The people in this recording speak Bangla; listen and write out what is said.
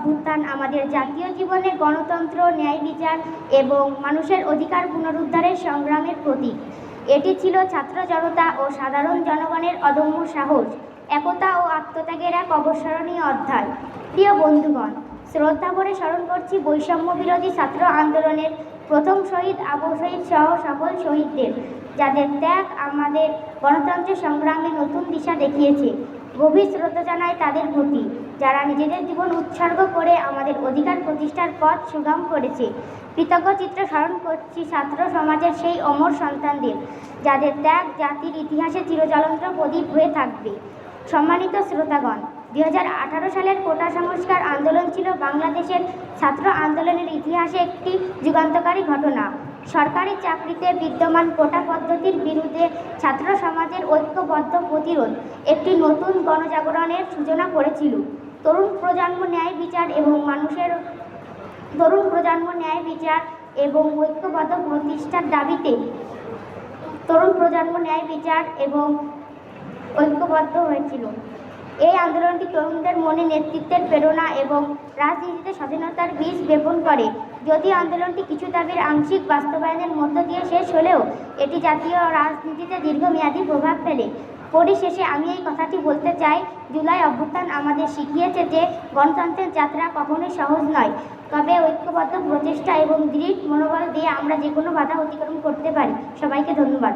অভ্যুত্থান আমাদের জাতীয় জীবনে গণতন্ত্র, ন্যায় বিচার এবং মানুষের অধিকার পুনরুদ্ধারের সংগ্রামের প্রতীক। এটি ছিল ছাত্র জনতা ও সাধারণ জনগণের অদম্য সাহস, একতা ও আত্মত্যাগের এক অবসরণীয় অধ্যায়। প্রিয় বন্ধুগণ শ্রদ্ধা করে স্মরণ করছি বৈষম্য বিরোধী ছাত্র আন্দোলনের প্রথম শহীদ আবু শহীদ সহ সকল শহীদদের, যাদের ত্যাগ আমাদের গণতন্ত্রের সংগ্রামে নতুন দিশা দেখিয়েছে। গভীর শ্রদ্ধা জানাই তাদের প্রতি, যারা নিজেদের জীবন উৎসর্গ করে আমাদের অধিকার প্রতিষ্ঠার পথ সুগম করেছে। কৃতজ্ঞ চিত্র স্মরণ করছি ছাত্র সমাজের সেই অমর সন্তানদের, যাদের ত্যাগ জাতির ইতিহাসে চিরজ্বলন্ত প্রদীপ হয়ে থাকবে। সম্মানিত শ্রোতাগণ দু হাজার আঠারো সালের কোটা সংস্কার আন্দোলন ছিল বাংলাদেশের ছাত্র আন্দোলনের ইতিহাসে একটি যুগান্তকারী ঘটনা। সরকারি চাকরিতে বিদ্যমান কোটা পদ্ধতির বিরুদ্ধে ছাত্র সমাজের ঐক্যবদ্ধ প্রতিরোধ একটি নতুন গণজাগরণের সূচনা করেছিল। তরুণ প্রজন্ম ন্যায় বিচার এবং মানুষের, তরুণ প্রজন্ম ন্যায় বিচার এবং ঐক্যবদ্ধ প্রতিষ্ঠার দাবিতে তরুণ প্রজন্ম ন্যায় বিচার এবং ঐক্যবদ্ধ হয়েছিল। এই আন্দোলনটি তরুণদের মনে নেতৃত্বের প্রেরণা এবং রাজনীতিতে স্বাধীনতার বীজ বপন করে। যদি আন্দোলনটি কিছু দাবির আংশিক বাস্তবায়নের মধ্য দিয়ে শেষ হলেও এটি জাতীয় রাজনীতিতে দীর্ঘমেয়াদী প্রভাব ফেলে। পরিশেষে আমি এই কথাটি বলতে চাই, জুলাই অভ্যুত্থান আমাদের শিখিয়েছে যে গণতন্ত্রের যাত্রা কখনোই সহজ নয়। তবে ঐক্যবদ্ধ প্রচেষ্টা এবং দৃঢ় মনোবল দিয়ে আমরা যে কোনো বাধা অতিক্রম করতে পারি। সবাইকে ধন্যবাদ।